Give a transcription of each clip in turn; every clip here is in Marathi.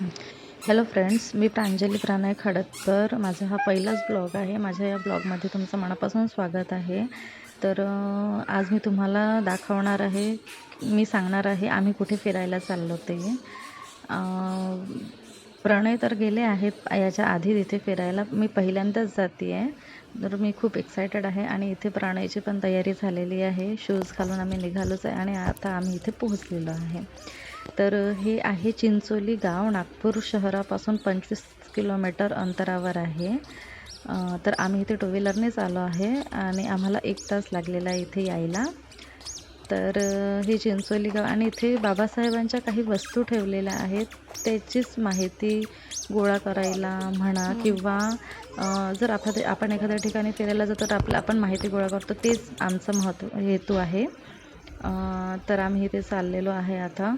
हॅलो फ्रेंड्स मी प्रांजली प्रणय खडतकर. माझा हा पहिलाच ब्लॉग आहे. माझ्या या ब्लॉगमध्ये तुमचं मनापासून स्वागत आहे. तर आज मी तुम्हाला दाखवणार आहे मी सांगणार आहे आम्ही कुठे फिरायला चाललो ते. प्रणय तर गेले आहेत याच्या आधी तिथे फिरायला. मी पहिल्यांदाच जाते आहे तर मी खूप एक्सायटेड आहे आणि इथे प्रणयची पण तयारी झालेली आहे. शूज घालून आम्ही निघालोच आहे आणि आता आम्ही इथे पोहोचलेलो आहे. तर हे आहे चिंचोली गाव. नागपूर शहरापासून पंचवीस किलोमीटर अंतरावर आहे. तर आम्ही इथे टू व्हीलरनेच आलो आहे आणि आम्हाला एक तास लागलेला आहे इथे यायला. तर हे चिंचोली गाव आणि इथे बाबासाहेबांच्या काही वस्तू ठेवलेल्या आहेत. त्याचीच माहिती गोळा करायला म्हणा किंवा जर आपण आपण एखाद्या ठिकाणी फिरायला जातो तर आपलं आपण माहिती गोळा करतो. तेच आमचं महत्त्व हेतू आहे. तर आम्ही इथे चाललेलो आहे आता.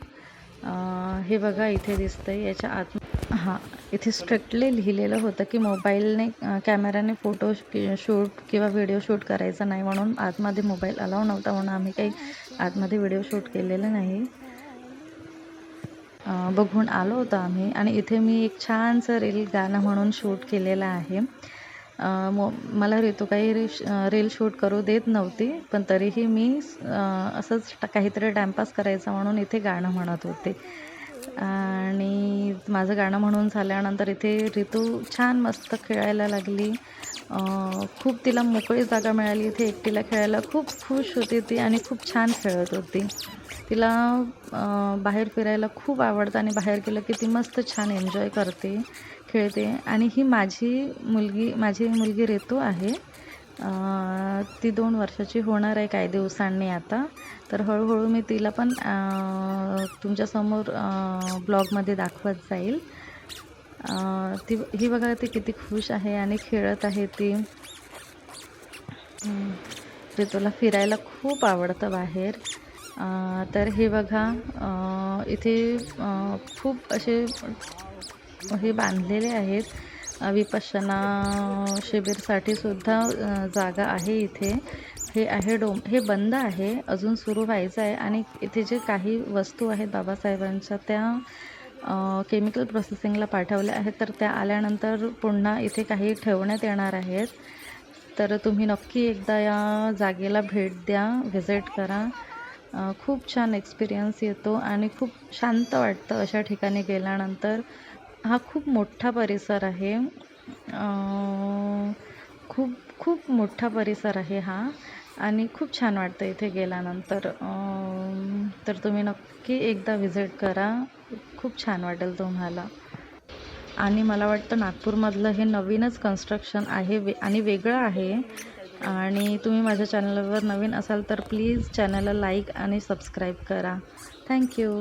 हे बघा इथे दिसतंय याच्या आत हां इथे स्ट्रिक्टली लिहिलेलं होतं की मोबाईलने कॅमेऱ्याने कॅमेराने फोटो शूट किंवा व्हिडिओ शूट करायचा नाही म्हणून आतमध्ये मोबाईल अलाव नव्हता म्हणून आम्ही काही आतमध्ये व्हिडिओ शूट केलेला नाही. बघून आलो होतो आम्ही. आणि इथे मी एक छानसं रील गाणं म्हणून शूट केलेलं आहे. मो मला ऋतू काही री रील शूट करू देत नव्हती पण तरीही मी असंच काहीतरी टाईमपास करायचं म्हणून इथे गाणं म्हणत होते. आणि माझं गाणं म्हणून झाल्यानंतर इथे ऋतू छान मस्त खेळायला लागली. खूप तिला मोकळी जागा मिळाली. इथे एकटीला खेळायला खूप खुश होती ती आणि खूप छान खेळत होती. तिला बाहेर फिरायला खूप आवडतं आणि बाहेर गेलं की ती मस्त छान एन्जॉय करते खेळते. आणि ही माझी मुलगी माझी मुलगी ऋतू आहे. ती दोन वर्षाची होणार आहे काही दिवसांनी आता. तर हळूहळू मी तिला पण तुमच्यासमोर ब्लॉगमध्ये दाखवत जाईल. ती ही बघा ती किती खुश आहे आणि खेळत आहे ती. ते तुला फिरायला खूप आवडतं बाहेर. तर हे बघा इथे खूप असे हे बांधलेले आहेत. विपश्यना शिबिरसाठी सुद्धा जागा आहे इथे. हे आहे डोम हे बंद आहे अजून सुरू व्हायचं आहे. आणि इथे जे काही वस्तू आहेत बाबासाहेबांच्या त्या केमिकल प्रोसेसिंगला पाठवल्या आहेत. तर त्या आल्यानंतर पुन्हा इथे काही ठेवण्यात येणार आहेत. तर तुम्ही नक्की एकदा या जागेला भेट द्या व्हिजिट करा. खूप छान एक्सपिरियन्स येतो आणि खूप शांत वाटतं अशा ठिकाणी गेल्यानंतर. हा खूप मोठा परिसर आहे. खूप खूप मोठा परिसर आहे हा. आणि खूप छान वाटतं इथे गेल्यानंतर. तर तुम्ही नक्की एकदा व्हिजिट करा. खूप छान वाटेल तुम्हाला. आणि मला वाटतं नागपूरमधलं हे नवीनच कन्स्ट्रक्शन आहे वे आणि वेगळं आहे. आणि तुम्ही माझ्या चॅनलवर नवीन असाल तर प्लीज चॅनलला लाईक आणि सबस्क्राईब करा. थँक्यू